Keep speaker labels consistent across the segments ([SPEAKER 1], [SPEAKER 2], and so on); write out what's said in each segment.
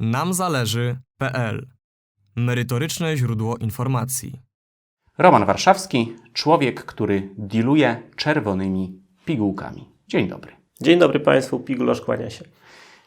[SPEAKER 1] namzależy.pl Merytoryczne źródło informacji.
[SPEAKER 2] Roman Warszawski, człowiek, który diluje czerwonymi pigułkami. Dzień dobry.
[SPEAKER 3] Dzień dobry Państwu, Pigularz kłania się.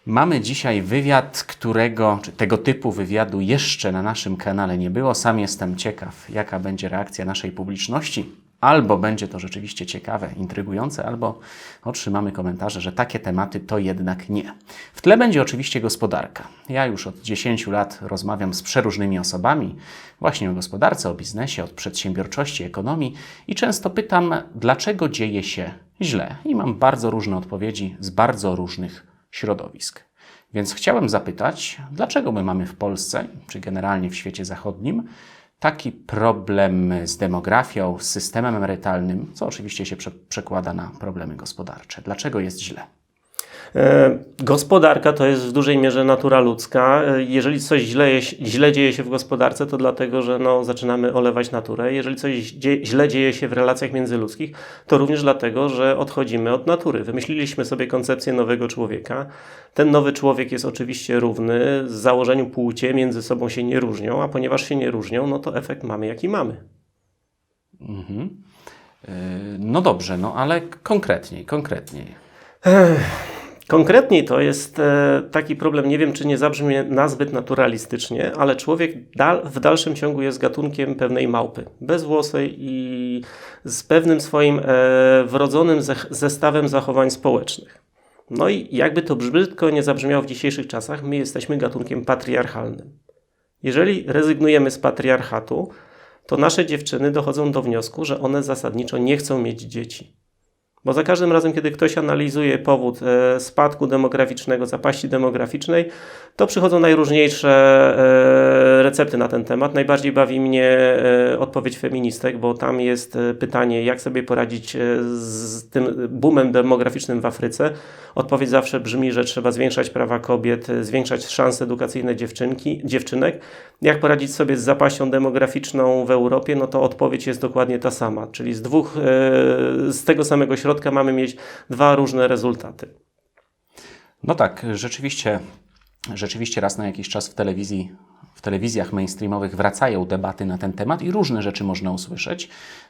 [SPEAKER 2] Mamy dzisiaj wywiad, którego, czy tego typu wywiadu jeszcze na naszym kanale nie było. Sam jestem ciekaw, jaka będzie reakcja naszej publiczności. Albo będzie to rzeczywiście ciekawe, intrygujące, albo otrzymamy komentarze, że takie tematy to jednak nie. W tle będzie oczywiście gospodarka. Ja już od 10 lat rozmawiam z przeróżnymi osobami właśnie o gospodarce, o biznesie, od przedsiębiorczości, ekonomii i często pytam, dlaczego dzieje się źle. I mam bardzo różne odpowiedzi z bardzo różnych środowisk. Więc chciałem zapytać, dlaczego my mamy w Polsce, czy generalnie w świecie zachodnim, taki problem z demografią, z systemem emerytalnym, co oczywiście się prze przekłada na problemy gospodarcze. Dlaczego jest źle?
[SPEAKER 3] E, gospodarka to jest w dużej mierze natura ludzka. E, jeżeli coś źle, źle dzieje się w gospodarce, to dlatego, że no, zaczynamy olewać naturę. Jeżeli coś źle dzieje się w relacjach międzyludzkich, to również dlatego, że odchodzimy od natury. Wymyśliliśmy sobie koncepcję nowego człowieka. Ten nowy człowiek jest oczywiście równy. Z założeniu płcie między sobą się nie różnią, a ponieważ się nie różnią, no to efekt mamy jaki mamy.
[SPEAKER 2] Mhm. E, no dobrze, no ale konkretniej, konkretniej.
[SPEAKER 3] Ech. Konkretniej to jest e, taki problem, nie wiem czy nie zabrzmi nazbyt naturalistycznie, ale człowiek w dalszym ciągu jest gatunkiem pewnej małpy, bezwłosej i z pewnym swoim e, wrodzonym zestawem zachowań społecznych. No i jakby to brzydko nie zabrzmiało w dzisiejszych czasach, my jesteśmy gatunkiem patriarchalnym. Jeżeli rezygnujemy z patriarchatu, to nasze dziewczyny dochodzą do wniosku, że one zasadniczo nie chcą mieć dzieci. Bo za każdym razem, kiedy ktoś analizuje powód e, spadku demograficznego, zapaści demograficznej, to przychodzą najróżniejsze e, recepty na ten temat. Najbardziej bawi mnie e, odpowiedź feministek, bo tam jest pytanie, jak sobie poradzić z tym boomem demograficznym w Afryce. Odpowiedź zawsze brzmi, że trzeba zwiększać prawa kobiet, zwiększać szanse edukacyjne dziewczynki, dziewczynek. Jak poradzić sobie z zapaścią demograficzną w Europie? No to odpowiedź jest dokładnie ta sama, czyli z dwóch, z tego samego środka środka mamy mieć dwa różne rezultaty.
[SPEAKER 2] No tak, rzeczywiście, rzeczywiście raz na jakiś czas w telewizji w telewizjach mainstreamowych wracają debaty na ten temat i różne rzeczy można usłyszeć.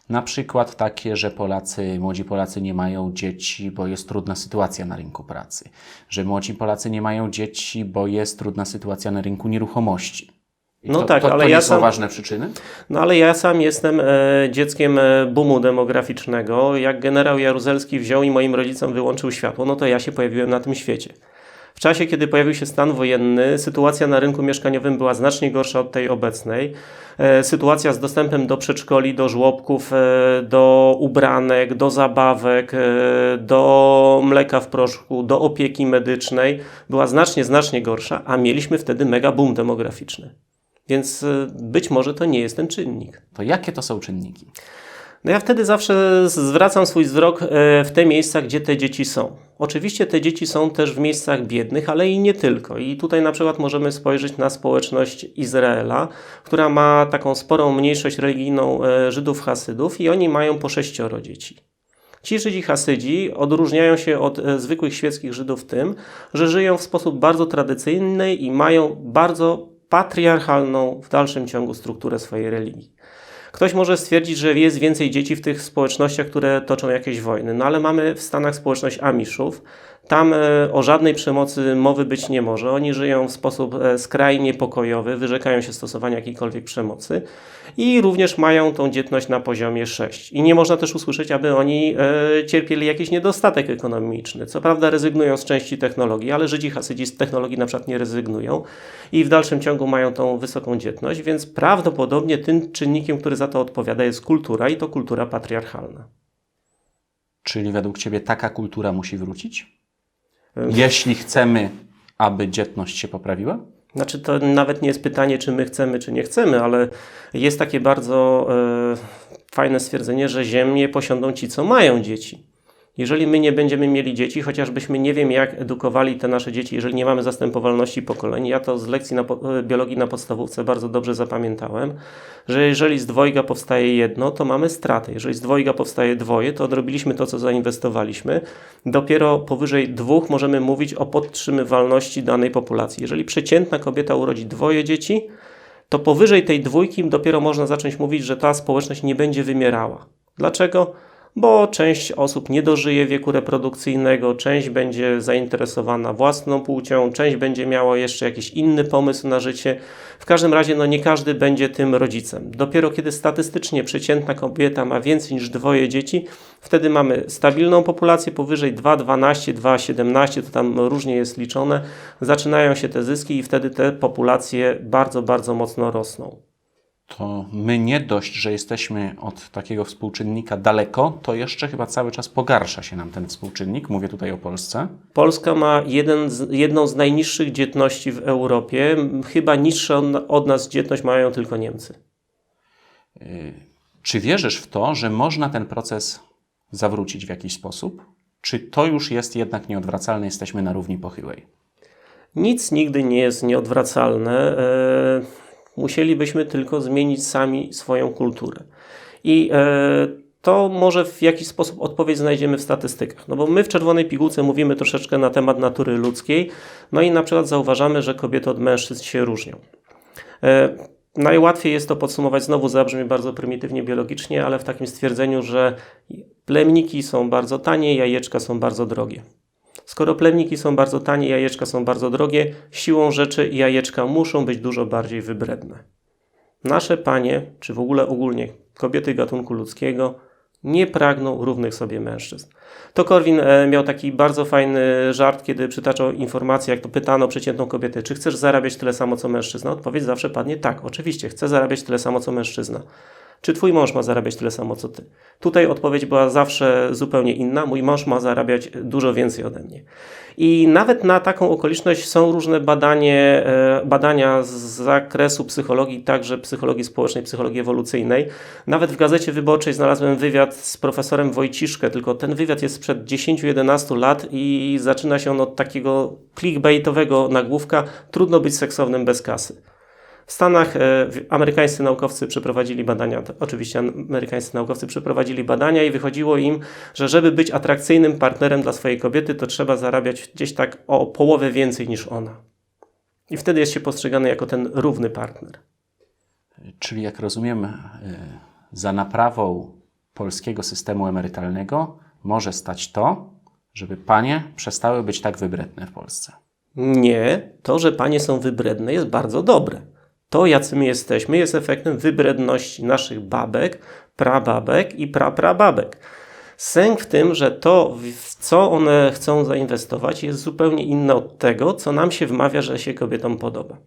[SPEAKER 2] Na przykład takie, że Polacy, młodzi Polacy nie mają dzieci, bo jest trudna sytuacja na rynku pracy. Że młodzi Polacy nie mają dzieci, bo jest trudna sytuacja na rynku nieruchomości. I no to, tak, to, ale to ja sam, ważne przyczyny?
[SPEAKER 3] No ale ja sam jestem e, dzieckiem e, boomu demograficznego. Jak generał Jaruzelski wziął i moim rodzicom wyłączył światło, no to ja się pojawiłem na tym świecie. W czasie, kiedy pojawił się stan wojenny, sytuacja na rynku mieszkaniowym była znacznie gorsza od tej obecnej. E, sytuacja z dostępem do przedszkoli, do żłobków, e, do ubranek, do zabawek, e, do mleka w proszku, do opieki medycznej była znacznie, znacznie gorsza, a mieliśmy wtedy mega boom demograficzny. Więc y, być może to nie jest ten czynnik.
[SPEAKER 2] To jakie to są czynniki?
[SPEAKER 3] No ja wtedy zawsze zwracam swój wzrok e, w te miejsca, gdzie te dzieci są. Oczywiście te dzieci są też w miejscach biednych, ale i nie tylko. I tutaj na przykład możemy spojrzeć na społeczność Izraela, która ma taką sporą mniejszość religijną e, Żydów Hasydów i oni mają po sześcioro dzieci. Ci Żydzi Hasydzi odróżniają się od zwykłych świeckich Żydów tym, że żyją w sposób bardzo tradycyjny i mają bardzo patriarchalną w dalszym ciągu strukturę swojej religii. Ktoś może stwierdzić, że jest więcej dzieci w tych społecznościach, które toczą jakieś wojny, no ale mamy w Stanach społeczność Amiszów, tam e, o żadnej przemocy mowy być nie może. Oni żyją w sposób e, skrajnie pokojowy, wyrzekają się stosowania jakiejkolwiek przemocy i również mają tą dzietność na poziomie 6. I nie można też usłyszeć, aby oni e, cierpieli jakiś niedostatek ekonomiczny. Co prawda rezygnują z części technologii, ale Żydzi Hasydzi z technologii na przykład nie rezygnują i w dalszym ciągu mają tą wysoką dzietność, więc prawdopodobnie tym czynnikiem, który za to odpowiada jest kultura i to kultura patriarchalna.
[SPEAKER 2] Czyli według Ciebie taka kultura musi wrócić? Jeśli chcemy, aby dzietność się poprawiła?
[SPEAKER 3] Znaczy, to nawet nie jest pytanie, czy my chcemy, czy nie chcemy, ale jest takie bardzo e, fajne stwierdzenie, że ziemię posiądą ci, co mają dzieci. Jeżeli my nie będziemy mieli dzieci, chociażbyśmy nie wiem jak edukowali te nasze dzieci, jeżeli nie mamy zastępowalności pokoleń, ja to z lekcji na, e, biologii na podstawówce bardzo dobrze zapamiętałem, że jeżeli z dwojga powstaje jedno, to mamy stratę. Jeżeli z dwojga powstaje dwoje, to odrobiliśmy to, co zainwestowaliśmy. Dopiero powyżej dwóch możemy mówić o podtrzymywalności danej populacji. Jeżeli przeciętna kobieta urodzi dwoje dzieci, to powyżej tej dwójki dopiero można zacząć mówić, że ta społeczność nie będzie wymierała. Dlaczego? Bo część osób nie dożyje wieku reprodukcyjnego, część będzie zainteresowana własną płcią, część będzie miała jeszcze jakiś inny pomysł na życie. W każdym razie, no nie każdy będzie tym rodzicem. Dopiero kiedy statystycznie przeciętna kobieta ma więcej niż dwoje dzieci, wtedy mamy stabilną populację powyżej 2,12, 2,17, to tam różnie jest liczone, zaczynają się te zyski i wtedy te populacje bardzo, bardzo mocno rosną.
[SPEAKER 2] To my nie dość, że jesteśmy od takiego współczynnika daleko, to jeszcze chyba cały czas pogarsza się nam ten współczynnik. Mówię tutaj o Polsce.
[SPEAKER 3] Polska ma jeden z, jedną z najniższych dzietności w Europie. Chyba niższą od nas dzietność mają tylko Niemcy.
[SPEAKER 2] Czy wierzysz w to, że można ten proces zawrócić w jakiś sposób? Czy to już jest jednak nieodwracalne, jesteśmy na równi pochyłej?
[SPEAKER 3] Nic nigdy nie jest nieodwracalne. Musielibyśmy tylko zmienić sami swoją kulturę. I e, to może w jakiś sposób odpowiedź znajdziemy w statystykach. No bo my w Czerwonej Pigułce mówimy troszeczkę na temat natury ludzkiej, no i na przykład zauważamy, że kobiety od mężczyzn się różnią. E, Najłatwiej jest to podsumować, znowu zabrzmi bardzo prymitywnie biologicznie, ale w takim stwierdzeniu, że plemniki są bardzo tanie, jajeczka są bardzo drogie. Skoro plemniki są bardzo tanie, jajeczka są bardzo drogie, siłą rzeczy jajeczka muszą być dużo bardziej wybredne. Nasze panie, czy w ogóle ogólnie kobiety gatunku ludzkiego, nie pragną równych sobie mężczyzn. To Korwin e, miał taki bardzo fajny żart, kiedy przytaczał informację, jak to pytano przeciętną kobietę, czy chcesz zarabiać tyle samo co mężczyzna? Odpowiedź zawsze padnie tak, oczywiście, chcę zarabiać tyle samo co mężczyzna. Czy twój mąż ma zarabiać tyle samo co ty? Tutaj odpowiedź była zawsze zupełnie inna. Mój mąż ma zarabiać dużo więcej ode mnie. I nawet na taką okoliczność są różne badanie, e, badania z zakresu psychologii, także psychologii społecznej, psychologii ewolucyjnej. Nawet w Gazecie Wyborczej znalazłem wywiad z profesorem Wojciszkę, tylko ten wywiad jest sprzed 10-11 lat i zaczyna się on od takiego clickbaitowego nagłówka trudno być seksownym bez kasy. W Stanach e, amerykańscy naukowcy przeprowadzili badania, oczywiście amerykańscy naukowcy przeprowadzili badania i wychodziło im, że żeby być atrakcyjnym partnerem dla swojej kobiety, to trzeba zarabiać gdzieś tak o połowę więcej niż ona. I wtedy jest się postrzegany jako ten równy partner.
[SPEAKER 2] Czyli, jak rozumiem, y, za naprawą polskiego systemu emerytalnego może stać to, żeby panie przestały być tak wybredne w Polsce.
[SPEAKER 3] Nie, to, że panie są wybredne, jest bardzo dobre. To, jacy my jesteśmy, jest efektem wybredności naszych babek, prababek i praprababek. Sęk w tym, że to, w co one chcą zainwestować, jest zupełnie inne od tego, co nam się wmawia, że się kobietom podoba.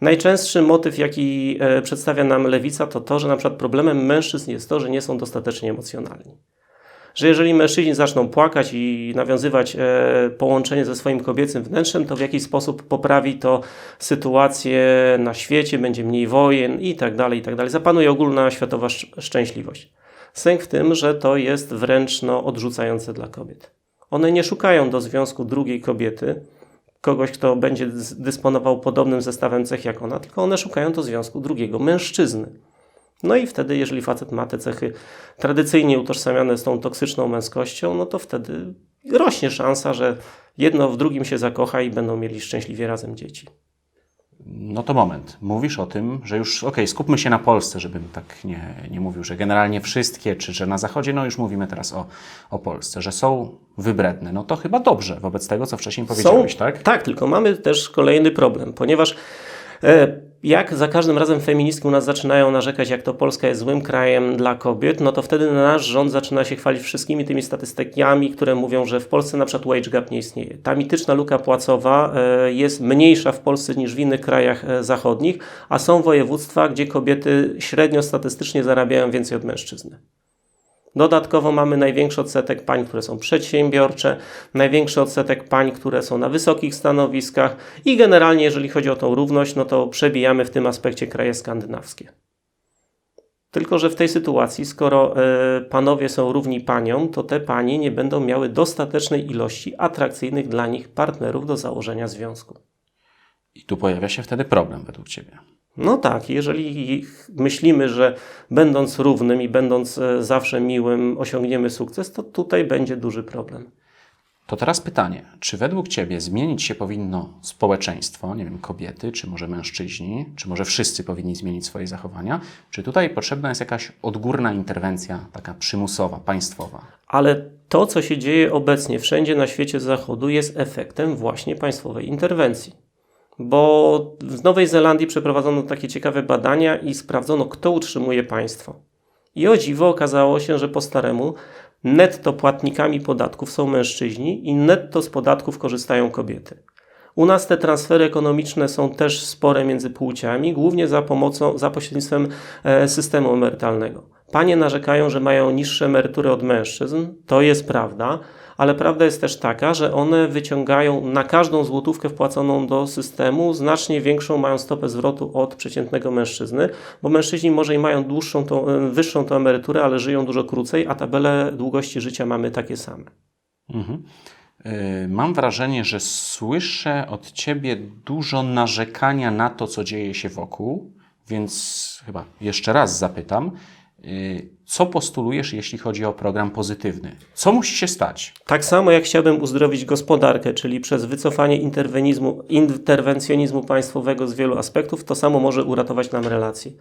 [SPEAKER 3] Najczęstszy motyw, jaki e, przedstawia nam lewica, to to, że na przykład problemem mężczyzn jest to, że nie są dostatecznie emocjonalni że jeżeli mężczyźni zaczną płakać i nawiązywać e, połączenie ze swoim kobiecym wnętrzem, to w jakiś sposób poprawi to sytuację na świecie, będzie mniej wojen i tak dalej, i tak dalej. Zapanuje ogólna światowa sz- szczęśliwość. Sęk w tym, że to jest wręcz no, odrzucające dla kobiet. One nie szukają do związku drugiej kobiety, kogoś, kto będzie dys- dysponował podobnym zestawem cech jak ona, tylko one szukają do związku drugiego mężczyzny. No i wtedy, jeżeli facet ma te cechy tradycyjnie utożsamiane z tą toksyczną męskością, no to wtedy rośnie szansa, że jedno w drugim się zakocha i będą mieli szczęśliwie razem dzieci.
[SPEAKER 2] No to moment. Mówisz o tym, że już, okej, skupmy się na Polsce, żebym tak nie, nie mówił, że generalnie wszystkie, czy że na Zachodzie, no już mówimy teraz o, o Polsce, że są wybredne. No to chyba dobrze wobec tego, co wcześniej powiedziałeś, tak?
[SPEAKER 3] Tak, tylko mamy też kolejny problem, ponieważ e, jak za każdym razem feministki u nas zaczynają narzekać, jak to Polska jest złym krajem dla kobiet, no to wtedy nasz rząd zaczyna się chwalić wszystkimi tymi statystykami, które mówią, że w Polsce na przykład wage gap nie istnieje. Ta mityczna luka płacowa e, jest mniejsza w Polsce niż w innych krajach e, zachodnich, a są województwa, gdzie kobiety średnio statystycznie zarabiają więcej od mężczyzny. Dodatkowo mamy największy odsetek pań, które są przedsiębiorcze, największy odsetek pań, które są na wysokich stanowiskach i generalnie, jeżeli chodzi o tą równość, no to przebijamy w tym aspekcie kraje skandynawskie. Tylko, że w tej sytuacji, skoro e, panowie są równi paniom, to te panie nie będą miały dostatecznej ilości atrakcyjnych dla nich partnerów do założenia związku.
[SPEAKER 2] I tu pojawia się wtedy problem według Ciebie.
[SPEAKER 3] No tak, jeżeli myślimy, że będąc równym i będąc e, zawsze miłym osiągniemy sukces, to tutaj będzie duży problem.
[SPEAKER 2] To teraz pytanie, czy według Ciebie zmienić się powinno społeczeństwo, nie wiem, kobiety, czy może mężczyźni, czy może wszyscy powinni zmienić swoje zachowania, czy tutaj potrzebna jest jakaś odgórna interwencja, taka przymusowa, państwowa?
[SPEAKER 3] Ale to, co się dzieje obecnie wszędzie na świecie zachodu, jest efektem właśnie państwowej interwencji. Bo w Nowej Zelandii przeprowadzono takie ciekawe badania i sprawdzono, kto utrzymuje państwo. I o dziwo okazało się, że po staremu netto płatnikami podatków są mężczyźni i netto z podatków korzystają kobiety. U nas te transfery ekonomiczne są też spore między płciami, głównie za pomocą, za pośrednictwem e, systemu emerytalnego. Panie narzekają, że mają niższe emerytury od mężczyzn, to jest prawda, ale prawda jest też taka, że one wyciągają na każdą złotówkę wpłaconą do systemu znacznie większą mają stopę zwrotu od przeciętnego mężczyzny, bo mężczyźni może i mają dłuższą tą, e, wyższą tą emeryturę, ale żyją dużo krócej, a tabele długości życia mamy takie same.
[SPEAKER 2] Mhm. Y, Mam wrażenie, że słyszę od Ciebie dużo narzekania na to, co dzieje się wokół, więc chyba jeszcze raz zapytam, co postulujesz, jeśli chodzi o program pozytywny? Co musi się stać?
[SPEAKER 3] Tak samo jak chciałbym uzdrowić gospodarkę, czyli przez wycofanie interwencjonizmu państwowego z wielu aspektów, to samo może uratować nam relacje.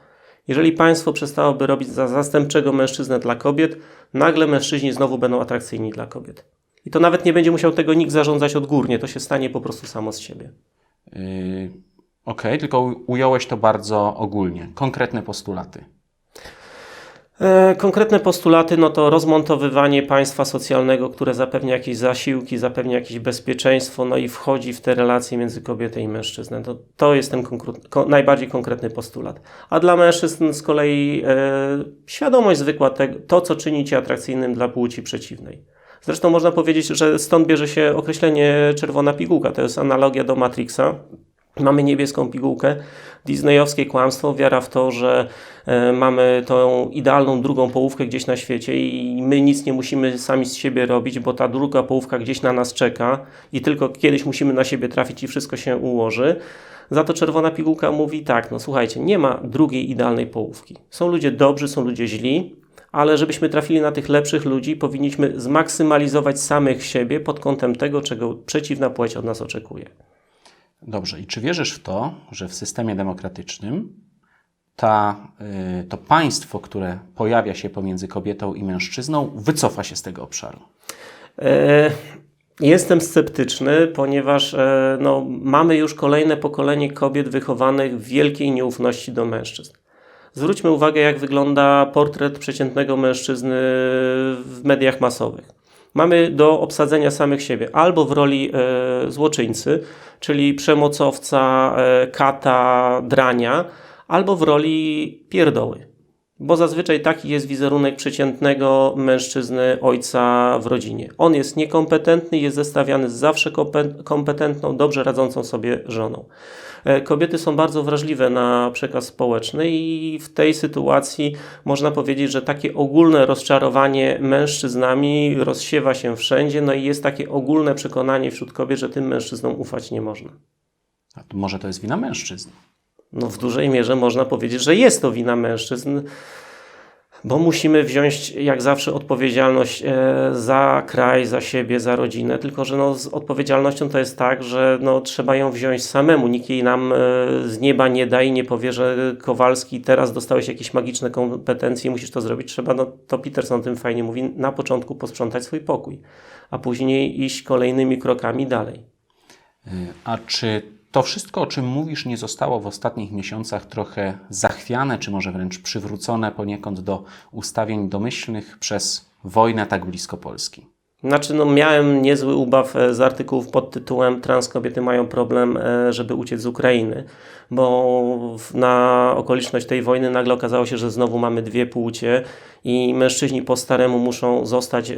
[SPEAKER 3] Jeżeli państwo przestałoby robić za zastępczego mężczyznę dla kobiet, nagle mężczyźni znowu będą atrakcyjni dla kobiet. I to nawet nie będzie musiał tego nikt zarządzać odgórnie, to się stanie po prostu samo z siebie.
[SPEAKER 2] Yy, Okej, tylko u- ująłeś to bardzo ogólnie. Konkretne postulaty.
[SPEAKER 3] E, Konkretne postulaty, no to rozmontowywanie państwa socjalnego, które zapewnia jakieś zasiłki, zapewnia jakieś bezpieczeństwo, no i wchodzi w te relacje między kobietą i mężczyzną. To, to jest ten konkre- ko- najbardziej konkretny postulat. A dla mężczyzn z kolei e, świadomość zwykła, tego, to co czyni cię atrakcyjnym dla płci przeciwnej. Zresztą można powiedzieć, że stąd bierze się określenie czerwona pigułka. To jest analogia do Matrixa. Mamy niebieską pigułkę, disneyowskie kłamstwo, wiara w to, że e, mamy tą idealną drugą połówkę gdzieś na świecie i my nic nie musimy sami z siebie robić, bo ta druga połówka gdzieś na nas czeka i tylko kiedyś musimy na siebie trafić i wszystko się ułoży. Za to czerwona pigułka mówi tak, no słuchajcie, nie ma drugiej idealnej połówki. Są ludzie dobrzy, są ludzie źli, ale żebyśmy trafili na tych lepszych ludzi, powinniśmy zmaksymalizować samych siebie pod kątem tego, czego przeciwna płeć od nas oczekuje.
[SPEAKER 2] Dobrze, i czy wierzysz w to, że w systemie demokratycznym ta, y, to państwo, które pojawia się pomiędzy kobietą i mężczyzną, wycofa się z tego obszaru?
[SPEAKER 3] E, Jestem sceptyczny, ponieważ e, no, mamy już kolejne pokolenie kobiet wychowanych w wielkiej nieufności do mężczyzn. Zwróćmy uwagę, jak wygląda portret przeciętnego mężczyzny w mediach masowych. Mamy do obsadzenia samych siebie albo w roli e, złoczyńcy, czyli przemocowca, e, kata, drania, albo w roli pierdoły. Bo zazwyczaj taki jest wizerunek przeciętnego mężczyzny, ojca w rodzinie. On jest niekompetentny, jest zestawiany z zawsze kompe- kompetentną, dobrze radzącą sobie żoną. E, Kobiety są bardzo wrażliwe na przekaz społeczny i w tej sytuacji można powiedzieć, że takie ogólne rozczarowanie mężczyznami rozsiewa się wszędzie, no i jest takie ogólne przekonanie wśród kobiet, że tym mężczyznom ufać nie można.
[SPEAKER 2] A to może to jest wina mężczyzn?
[SPEAKER 3] No w dużej mierze można powiedzieć, że jest to wina mężczyzn, bo musimy wziąć jak zawsze odpowiedzialność e, za kraj, za siebie, za rodzinę, tylko że no, z odpowiedzialnością to jest tak, że no, trzeba ją wziąć samemu. Nikt jej nam e, z nieba nie da i nie powie, że Kowalski teraz dostałeś jakieś magiczne kompetencje musisz to zrobić. Trzeba, no, to Peterson tym fajnie mówi, na początku posprzątać swój pokój, a później iść kolejnymi krokami dalej.
[SPEAKER 2] Y, A czy to wszystko, o czym mówisz, nie zostało w ostatnich miesiącach trochę zachwiane, czy może wręcz przywrócone poniekąd do ustawień domyślnych przez wojnę tak blisko Polski?
[SPEAKER 3] Znaczy, no, miałem niezły ubaw e, z artykułów pod tytułem Trans kobiety mają problem, e, żeby uciec z Ukrainy, bo na okoliczność tej wojny nagle okazało się, że znowu mamy dwie płcie i mężczyźni po staremu muszą zostać, e,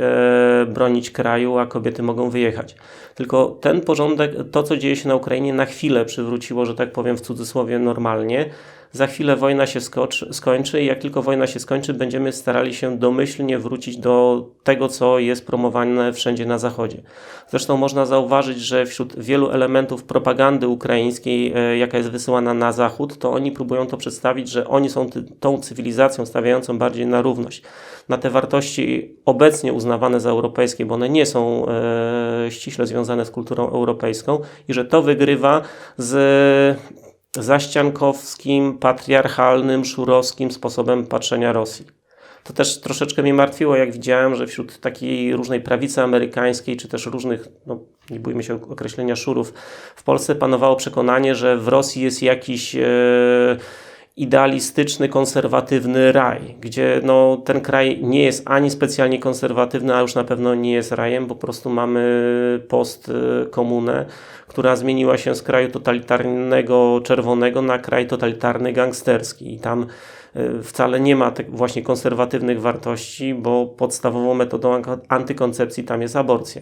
[SPEAKER 3] bronić kraju, a kobiety mogą wyjechać. Tylko ten porządek, to co dzieje się na Ukrainie, na chwilę przywróciło, że tak powiem w cudzysłowie, normalnie, za chwilę wojna się skoczy, skończy i jak tylko wojna się skończy, będziemy starali się domyślnie wrócić do tego, co jest promowane wszędzie na Zachodzie. Zresztą można zauważyć, że wśród wielu elementów propagandy ukraińskiej, e, jaka jest wysyłana na Zachód, to oni próbują to przedstawić, że oni są ty, tą cywilizacją stawiającą bardziej na równość. Na te wartości obecnie uznawane za europejskie, bo one nie są e, ściśle związane z kulturą europejską i że to wygrywa z zaściankowskim, patriarchalnym, szurowskim sposobem patrzenia Rosji. To też troszeczkę mnie martwiło, jak widziałem, że wśród takiej różnej prawicy amerykańskiej, czy też różnych, no nie bójmy się określenia szurów, w Polsce panowało przekonanie, że w Rosji jest jakiś e, idealistyczny, konserwatywny raj, gdzie no, ten kraj nie jest ani specjalnie konserwatywny, a już na pewno nie jest rajem, po prostu mamy post-komunę, która zmieniła się z kraju totalitarnego, czerwonego na kraj totalitarny, gangsterski. I tam wcale nie ma tych właśnie konserwatywnych wartości, bo podstawową metodą antykoncepcji tam jest aborcja.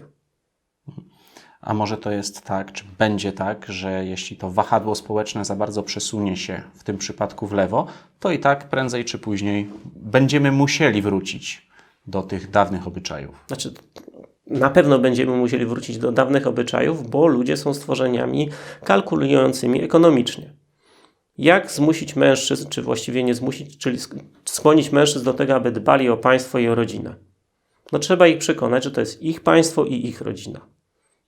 [SPEAKER 2] A może to jest tak, czy będzie tak, że jeśli to wahadło społeczne za bardzo przesunie się w tym przypadku w lewo, to i tak prędzej czy później będziemy musieli wrócić do tych dawnych obyczajów.
[SPEAKER 3] Znaczy, na pewno będziemy musieli wrócić do dawnych obyczajów, bo ludzie są stworzeniami kalkulującymi ekonomicznie. Jak zmusić mężczyzn, czy właściwie nie zmusić, czyli skłonić mężczyzn do tego, aby dbali o państwo i o rodzinę? No trzeba ich przekonać, że to jest ich państwo i ich rodzina.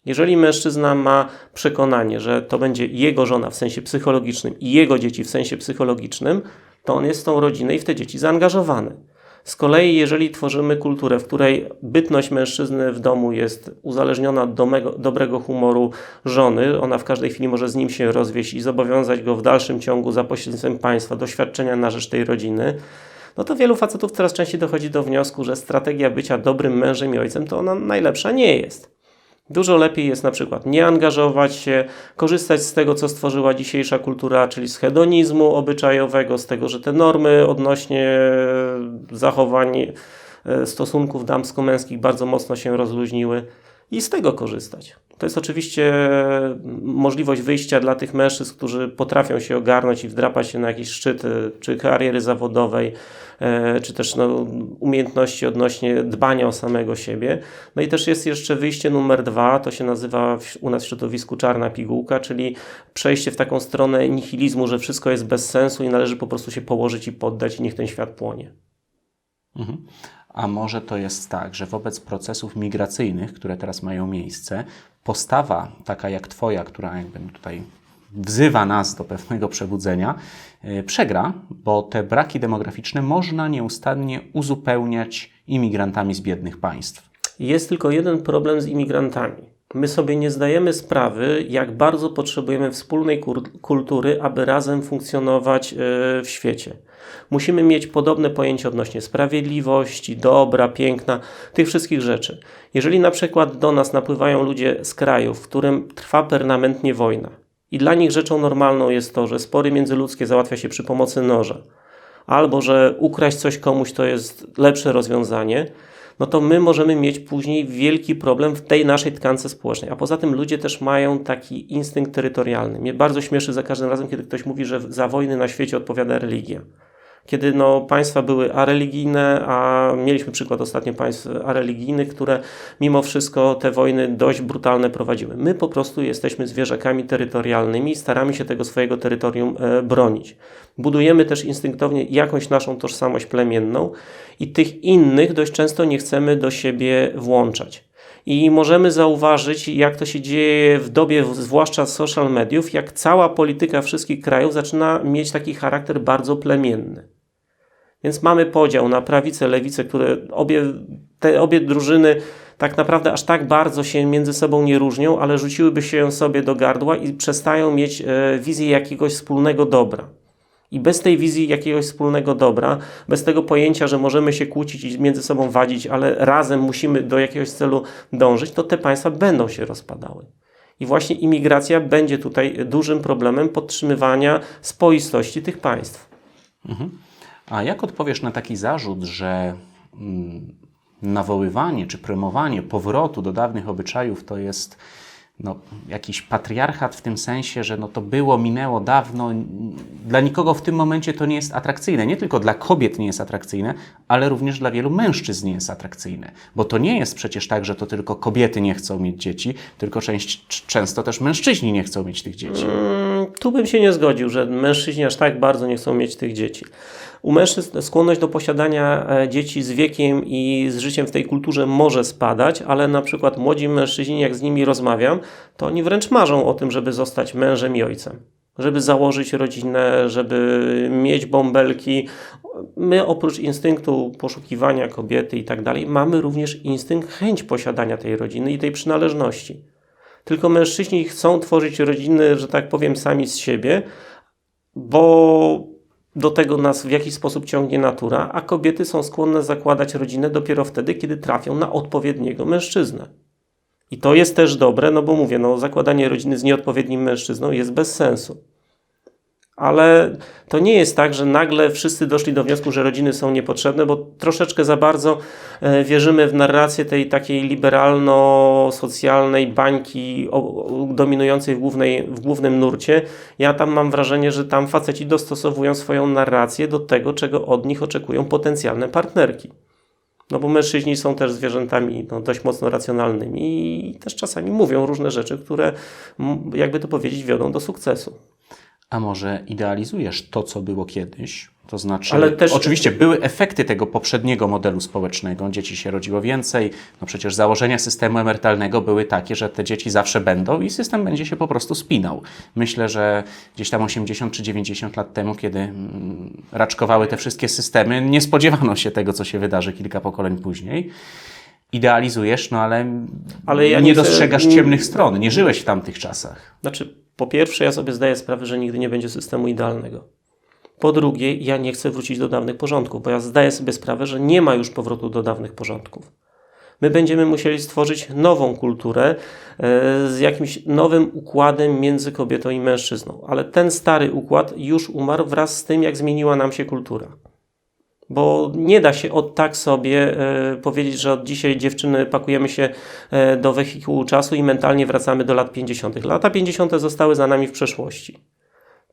[SPEAKER 3] Jeżeli mężczyzna ma przekonanie, że to będzie jego żona w sensie psychologicznym i jego dzieci w sensie psychologicznym, to on jest w tą rodzinę i w te dzieci zaangażowany. Z kolei, jeżeli tworzymy kulturę, w której bytność mężczyzny w domu jest uzależniona od domego, dobrego humoru żony, ona w każdej chwili może z nim się rozwieść i zobowiązać go w dalszym ciągu za pośrednictwem państwa do świadczenia na rzecz tej rodziny, no to wielu facetów coraz częściej dochodzi do wniosku, że strategia bycia dobrym mężem i ojcem to ona najlepsza nie jest. Dużo lepiej jest na przykład nie angażować się, korzystać z tego, co stworzyła dzisiejsza kultura, czyli z hedonizmu obyczajowego, z tego, że te normy odnośnie zachowań e, stosunków damsko-męskich bardzo mocno się rozluźniły i z tego korzystać. To jest oczywiście możliwość wyjścia dla tych mężczyzn, którzy potrafią się ogarnąć i wdrapać się na jakieś szczyty, czy kariery zawodowej, e, czy też no, umiejętności odnośnie dbania o samego siebie. No i też jest jeszcze wyjście numer dwa, to się nazywa u nas w środowisku czarna pigułka, czyli przejście w taką stronę nihilizmu, że wszystko jest bez sensu i należy po prostu się położyć i poddać i niech ten świat płonie.
[SPEAKER 2] Mhm. A może to jest tak, że wobec procesów migracyjnych, które teraz mają miejsce, postawa taka jak Twoja, która jakby tutaj wzywa nas do pewnego przebudzenia, yy, przegra, bo te braki demograficzne można nieustannie uzupełniać imigrantami z biednych państw.
[SPEAKER 3] Jest tylko jeden problem z imigrantami. My sobie nie zdajemy sprawy, jak bardzo potrzebujemy wspólnej kultury, aby razem funkcjonować yy, w świecie. Musimy mieć podobne pojęcie odnośnie sprawiedliwości, dobra, piękna, tych wszystkich rzeczy. Jeżeli na przykład do nas napływają ludzie z kraju, w którym trwa permanentnie wojna i dla nich rzeczą normalną jest to, że spory międzyludzkie załatwia się przy pomocy noża, albo że ukraść coś komuś to jest lepsze rozwiązanie, no to my możemy mieć później wielki problem w tej naszej tkance społecznej. A poza tym ludzie też mają taki instynkt terytorialny. Mnie bardzo śmieszy za każdym razem, kiedy ktoś mówi, że za wojny na świecie odpowiada religia kiedy no, państwa były areligijne, a mieliśmy przykład ostatnio państw areligijnych, które mimo wszystko te wojny dość brutalne prowadziły. My po prostu jesteśmy zwierzakami terytorialnymi i staramy się tego swojego terytorium e, bronić. Budujemy też instynktownie jakąś naszą tożsamość plemienną i tych innych dość często nie chcemy do siebie włączać. I możemy zauważyć, jak to się dzieje w dobie, zwłaszcza social mediów, jak cała polityka wszystkich krajów zaczyna mieć taki charakter bardzo plemienny. Więc mamy podział na prawicę, lewicę, które obie, te obie drużyny tak naprawdę aż tak bardzo się między sobą nie różnią, ale rzuciłyby się sobie do gardła i przestają mieć e, wizję jakiegoś wspólnego dobra. I bez tej wizji jakiegoś wspólnego dobra, bez tego pojęcia, że możemy się kłócić i między sobą wadzić, ale razem musimy do jakiegoś celu dążyć, to te państwa będą się rozpadały. I właśnie imigracja będzie tutaj dużym problemem podtrzymywania spoistości tych państw.
[SPEAKER 2] Mhm. A jak odpowiesz na taki zarzut, że mm, nawoływanie czy promowanie powrotu do dawnych obyczajów to jest no, jakiś patriarchat w tym sensie, że no to było, minęło dawno. Dla nikogo w tym momencie to nie jest atrakcyjne. Nie tylko dla kobiet nie jest atrakcyjne, ale również dla wielu mężczyzn nie jest atrakcyjne. Bo to nie jest przecież tak, że to tylko kobiety nie chcą mieć dzieci, tylko część, często też mężczyźni nie chcą mieć tych dzieci.
[SPEAKER 3] Mm, Tu bym się nie zgodził, że mężczyźni aż tak bardzo nie chcą mieć tych dzieci. U mężczyzn skłonność do posiadania e, dzieci z wiekiem i z życiem w tej kulturze może spadać, ale na przykład młodzi mężczyźni, jak z nimi rozmawiam, to oni wręcz marzą o tym, żeby zostać mężem i ojcem. Żeby założyć rodzinę, żeby mieć bąbelki. My oprócz instynktu poszukiwania kobiety i tak dalej, mamy również instynkt, chęć posiadania tej rodziny i tej przynależności. Tylko mężczyźni chcą tworzyć rodziny, że tak powiem, sami z siebie, bo do tego nas w jakiś sposób ciągnie natura, a kobiety są skłonne zakładać rodzinę dopiero wtedy, kiedy trafią na odpowiedniego mężczyznę. I to jest też dobre, no bo mówię, no, zakładanie rodziny z nieodpowiednim mężczyzną jest bez sensu. Ale to nie jest tak, że nagle wszyscy doszli do wniosku, że rodziny są niepotrzebne, bo troszeczkę za bardzo e, wierzymy w narrację tej takiej liberalno-socjalnej bańki dominującej w, głównej, w głównym nurcie. Ja tam mam wrażenie, że tam faceci dostosowują swoją narrację do tego, czego od nich oczekują potencjalne partnerki. No bo mężczyźni są też zwierzętami no, dość mocno racjonalnymi i też czasami mówią różne rzeczy, które, jakby to powiedzieć, wiodą do sukcesu.
[SPEAKER 2] A może idealizujesz to, co było kiedyś? To znaczy,
[SPEAKER 3] Ale też-
[SPEAKER 2] oczywiście były efekty tego poprzedniego modelu społecznego. Dzieci się rodziło więcej. No przecież założenia systemu emerytalnego były takie, że te dzieci zawsze będą i system będzie się po prostu spinał. Myślę, że gdzieś tam 80 czy 90 lat temu, kiedy mm, raczkowały te wszystkie systemy, nie spodziewano się tego, co się wydarzy kilka pokoleń później. Idealizujesz, no ale,
[SPEAKER 3] Ale ja
[SPEAKER 2] nie, dostrzegasz ciemnych stron. Nie żyłeś w tamtych czasach.
[SPEAKER 3] Znaczy, po pierwsze, ja sobie zdaję sprawę, że nigdy nie będzie systemu idealnego. Po drugie, ja nie chcę wrócić do dawnych porządków, bo ja zdaję sobie sprawę, że nie ma już powrotu do dawnych porządków. My będziemy musieli stworzyć nową kulturę e, z jakimś nowym układem między kobietą i mężczyzną, ale ten stary układ już umarł wraz z tym, jak zmieniła nam się kultura. Bo nie da się od tak sobie e, powiedzieć, że od dzisiaj dziewczyny pakujemy się e, do wehikułu czasu i mentalnie wracamy do lat 50. Lata 50. zostały za nami w przeszłości.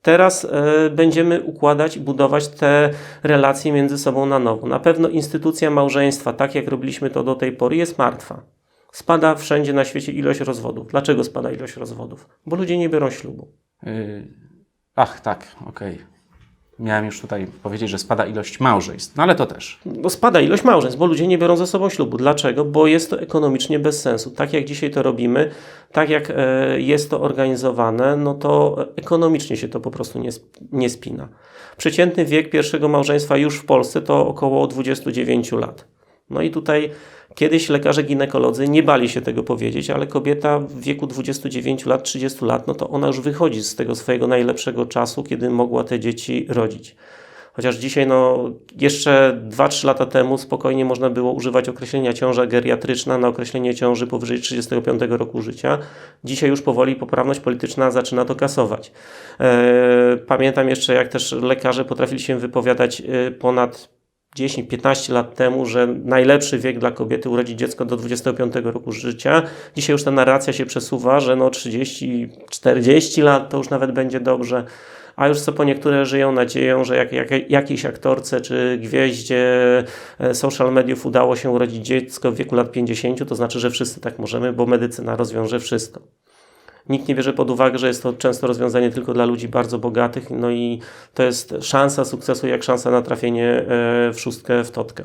[SPEAKER 3] Teraz e, będziemy układać budować te relacje między sobą na nowo. Na pewno instytucja małżeństwa, tak jak robiliśmy to do tej pory, jest martwa. Spada wszędzie na świecie ilość rozwodów. Dlaczego spada ilość rozwodów? Bo ludzie nie biorą ślubu.
[SPEAKER 2] Yy, ach, tak, okej. Miałem już tutaj powiedzieć, że spada ilość małżeństw, no ale to też.
[SPEAKER 3] Spada ilość małżeństw, bo ludzie nie biorą ze sobą ślubu. Dlaczego? Bo jest to ekonomicznie bez sensu. Tak jak dzisiaj to robimy, tak jak e, jest to organizowane, no to ekonomicznie się to po prostu nie, nie spina. Przeciętny wiek pierwszego małżeństwa już w Polsce to około 29 lat. No i tutaj kiedyś lekarze ginekolodzy nie bali się tego powiedzieć, ale kobieta w wieku 29 lat, 30 lat, no to ona już wychodzi z tego swojego najlepszego czasu, kiedy mogła te dzieci rodzić. Chociaż dzisiaj, no, jeszcze 2-3 lata temu spokojnie można było używać określenia ciąża geriatryczna na określenie ciąży powyżej 35 roku życia. Dzisiaj już powoli poprawność polityczna zaczyna to kasować. E, pamiętam jeszcze, jak też lekarze potrafili się wypowiadać e, ponad 10-15 lat temu, że najlepszy wiek dla kobiety urodzić dziecko do 25 roku życia. Dzisiaj już ta narracja się przesuwa, że no 30-40 lat to już nawet będzie dobrze. A już co po niektóre żyją nadzieją, że jak, jak, jakiejś aktorce czy gwieździe e, social mediów udało się urodzić dziecko w wieku lat 50, to znaczy, że wszyscy tak możemy, bo medycyna rozwiąże wszystko. Nikt nie bierze pod uwagę, że jest to często rozwiązanie tylko dla ludzi bardzo bogatych, no i to jest szansa sukcesu, jak szansa na trafienie e, w szóstkę w totkę.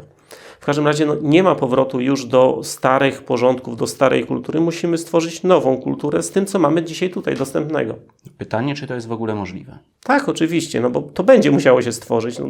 [SPEAKER 3] W każdym razie no, nie ma powrotu już do starych porządków, do starej kultury. Musimy stworzyć nową kulturę z tym, co mamy dzisiaj tutaj dostępnego.
[SPEAKER 2] Pytanie, czy to jest w ogóle możliwe?
[SPEAKER 3] Tak, oczywiście, no bo to będzie musiało się stworzyć. No,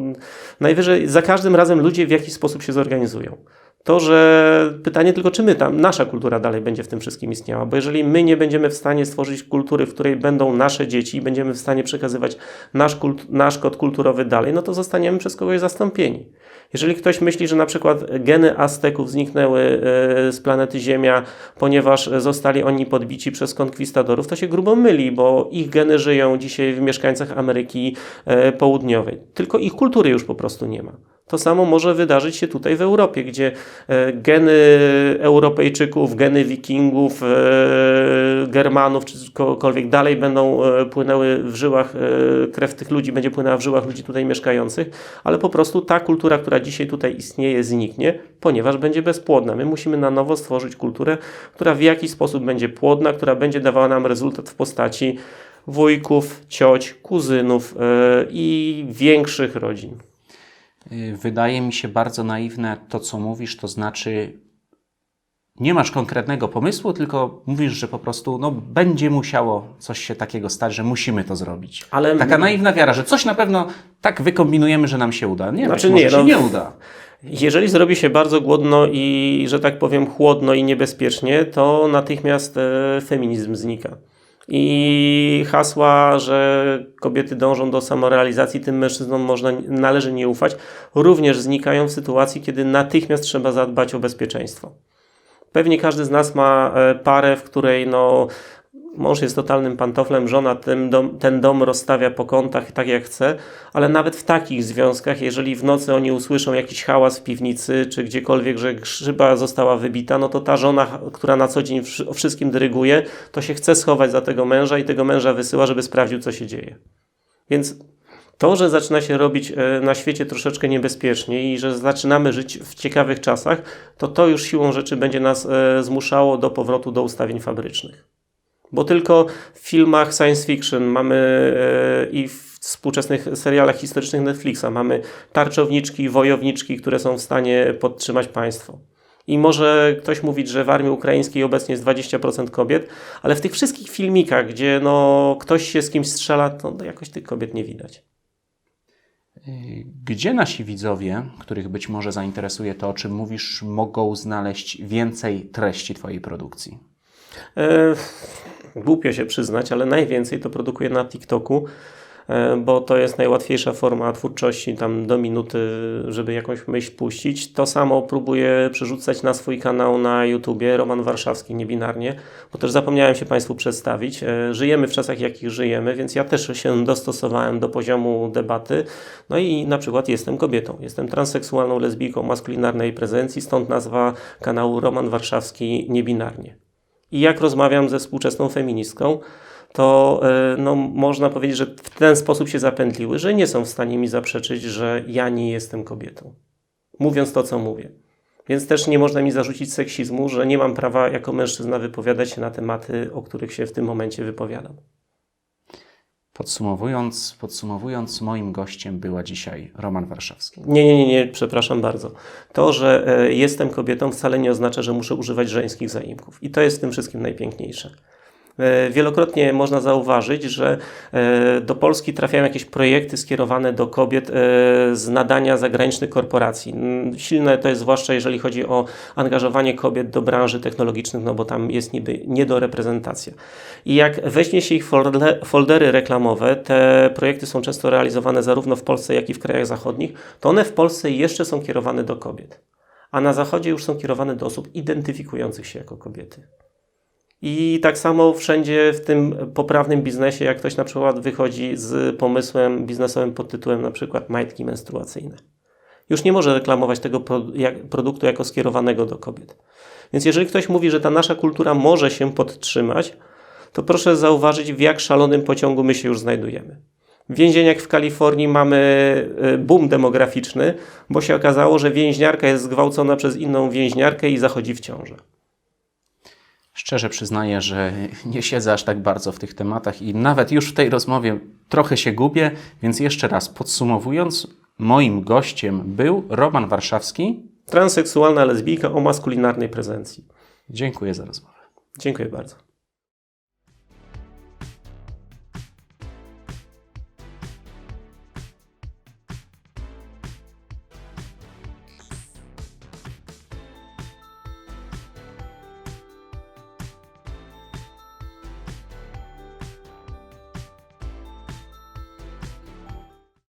[SPEAKER 3] najwyżej za każdym razem ludzie w jakiś sposób się zorganizują. To, że pytanie tylko, czy my tam, nasza kultura dalej będzie w tym wszystkim istniała, bo jeżeli my nie będziemy w stanie stworzyć kultury, w której będą nasze dzieci i będziemy w stanie przekazywać nasz, kult, nasz kod kulturowy dalej, no to zostaniemy przez kogoś zastąpieni. Jeżeli ktoś myśli, że na przykład geny Azteków zniknęły e, z planety Ziemia, ponieważ zostali oni podbici przez konkwistadorów, to się grubo myli, bo ich geny żyją dzisiaj w mieszkańcach Ameryki e, Południowej. Tylko ich kultury już po prostu nie ma. To samo może wydarzyć się tutaj w Europie, gdzie e, geny Europejczyków, geny Wikingów, e, Germanów czy kogokolwiek dalej będą e, płynęły w żyłach, krew tych ludzi będzie płynęła w żyłach ludzi tutaj mieszkających, ale po prostu ta kultura, która dzisiaj tutaj istnieje, zniknie, ponieważ będzie bezpłodna. My musimy na nowo stworzyć kulturę, która w jakiś sposób będzie płodna, która będzie dawała nam rezultat w postaci wujków, cioć, kuzynów i większych rodzin.
[SPEAKER 2] Y, Wydaje mi się bardzo naiwne to, co mówisz, to znaczy nie masz konkretnego pomysłu, tylko mówisz, że po prostu no, będzie musiało coś się takiego stać, że musimy to zrobić.
[SPEAKER 3] Ale
[SPEAKER 2] Taka naiwna wiara, że coś na pewno tak wykombinujemy, że nam się uda. Nie,
[SPEAKER 3] Znaczy
[SPEAKER 2] może
[SPEAKER 3] nie,
[SPEAKER 2] się
[SPEAKER 3] no-
[SPEAKER 2] nie uda.
[SPEAKER 3] Jeżeli zrobi się bardzo głodno i, że tak powiem, chłodno i niebezpiecznie, to natychmiast e, feminizm znika. I hasła, że kobiety dążą do samorealizacji, tym mężczyznom można, należy nie ufać, również znikają w sytuacji, kiedy natychmiast trzeba zadbać o bezpieczeństwo. Pewnie każdy z nas ma e, parę, w której no, mąż jest totalnym pantoflem, żona ten dom, ten dom rozstawia po kątach tak jak chce, ale nawet w takich związkach, jeżeli w nocy oni usłyszą jakiś hałas w piwnicy, czy gdziekolwiek, że szyba została wybita, no to ta żona, która na co dzień o wszystkim dyryguje, to się chce schować za tego męża i tego męża wysyła, żeby sprawdził, co się dzieje. Więc to, że zaczyna się robić e, na świecie troszeczkę niebezpiecznie i że zaczynamy żyć w ciekawych czasach, to to już siłą rzeczy będzie nas e, zmuszało do powrotu do ustawień fabrycznych. Bo tylko w filmach science fiction mamy e, i w współczesnych serialach historycznych Netflixa mamy tarczowniczki, wojowniczki, które są w stanie podtrzymać państwo. I może ktoś mówić, że w armii ukraińskiej obecnie jest 20% kobiet, ale w tych wszystkich filmikach, gdzie no, ktoś się z kimś strzela, to jakoś tych kobiet nie widać.
[SPEAKER 2] Gdzie nasi widzowie, których być może zainteresuje to, o czym mówisz, mogą znaleźć więcej treści Twojej produkcji?
[SPEAKER 3] E, głupio się przyznać, ale najwięcej to produkuję na TikToku, e, bo to jest najłatwiejsza forma twórczości, tam do minuty, żeby jakąś myśl puścić. To samo próbuję przerzucać na swój kanał na YouTubie, Roman Warszawski, niebinarnie, bo też zapomniałem się Państwu przedstawić. E, Żyjemy w czasach, jakich żyjemy, więc ja też się dostosowałem do poziomu debaty. No i na przykład jestem kobietą, jestem transseksualną lesbijką maskulinarnej prezencji, stąd nazwa kanału Roman Warszawski, niebinarnie. I jak rozmawiam ze współczesną feministką, to e, no, można powiedzieć, że w ten sposób się zapętliły, że nie są w stanie mi zaprzeczyć, że ja nie jestem kobietą. Mówiąc to, co mówię. Więc też nie można mi zarzucić seksizmu, że nie mam prawa jako mężczyzna wypowiadać się na tematy, o których się w tym momencie wypowiadam.
[SPEAKER 2] Podsumowując, podsumowując, moim gościem była dzisiaj Roman Warszawski.
[SPEAKER 3] Nie, nie, nie, przepraszam bardzo. To, że e, jestem kobietą, wcale nie oznacza, że muszę używać żeńskich zaimków. I to jest w tym wszystkim najpiękniejsze. E, Wielokrotnie można zauważyć, że e, do Polski trafiają jakieś projekty skierowane do kobiet e, z nadania zagranicznych korporacji. Mm, Silne to jest zwłaszcza jeżeli chodzi o angażowanie kobiet do branży technologicznych, no bo tam jest niby niedoreprezentacja. I jak weźmie się ich folde- foldery reklamowe, te projekty są często realizowane zarówno w Polsce, jak i w krajach zachodnich, to one w Polsce jeszcze są kierowane do kobiet, a na zachodzie już są kierowane do osób identyfikujących się jako kobiety. I tak samo wszędzie w tym poprawnym biznesie, jak ktoś na przykład wychodzi z pomysłem biznesowym pod tytułem na przykład majtki menstruacyjne. Już nie może reklamować tego pro, jak, produktu jako skierowanego do kobiet. Więc jeżeli ktoś mówi, że ta nasza kultura może się podtrzymać, to proszę zauważyć, w jak szalonym pociągu my się już znajdujemy. W więzieniach w Kalifornii mamy y, boom demograficzny, bo się okazało, że więźniarka jest zgwałcona przez inną więźniarkę i zachodzi w ciążę.
[SPEAKER 2] Szczerze przyznaję, że nie siedzę aż tak bardzo w tych tematach i nawet już w tej rozmowie trochę się gubię, więc jeszcze raz podsumowując, moim gościem był Roman Warszawski.
[SPEAKER 3] Transseksualna lesbijka o maskulinarnej prezencji.
[SPEAKER 2] Dziękuję za rozmowę.
[SPEAKER 3] Dziękuję bardzo.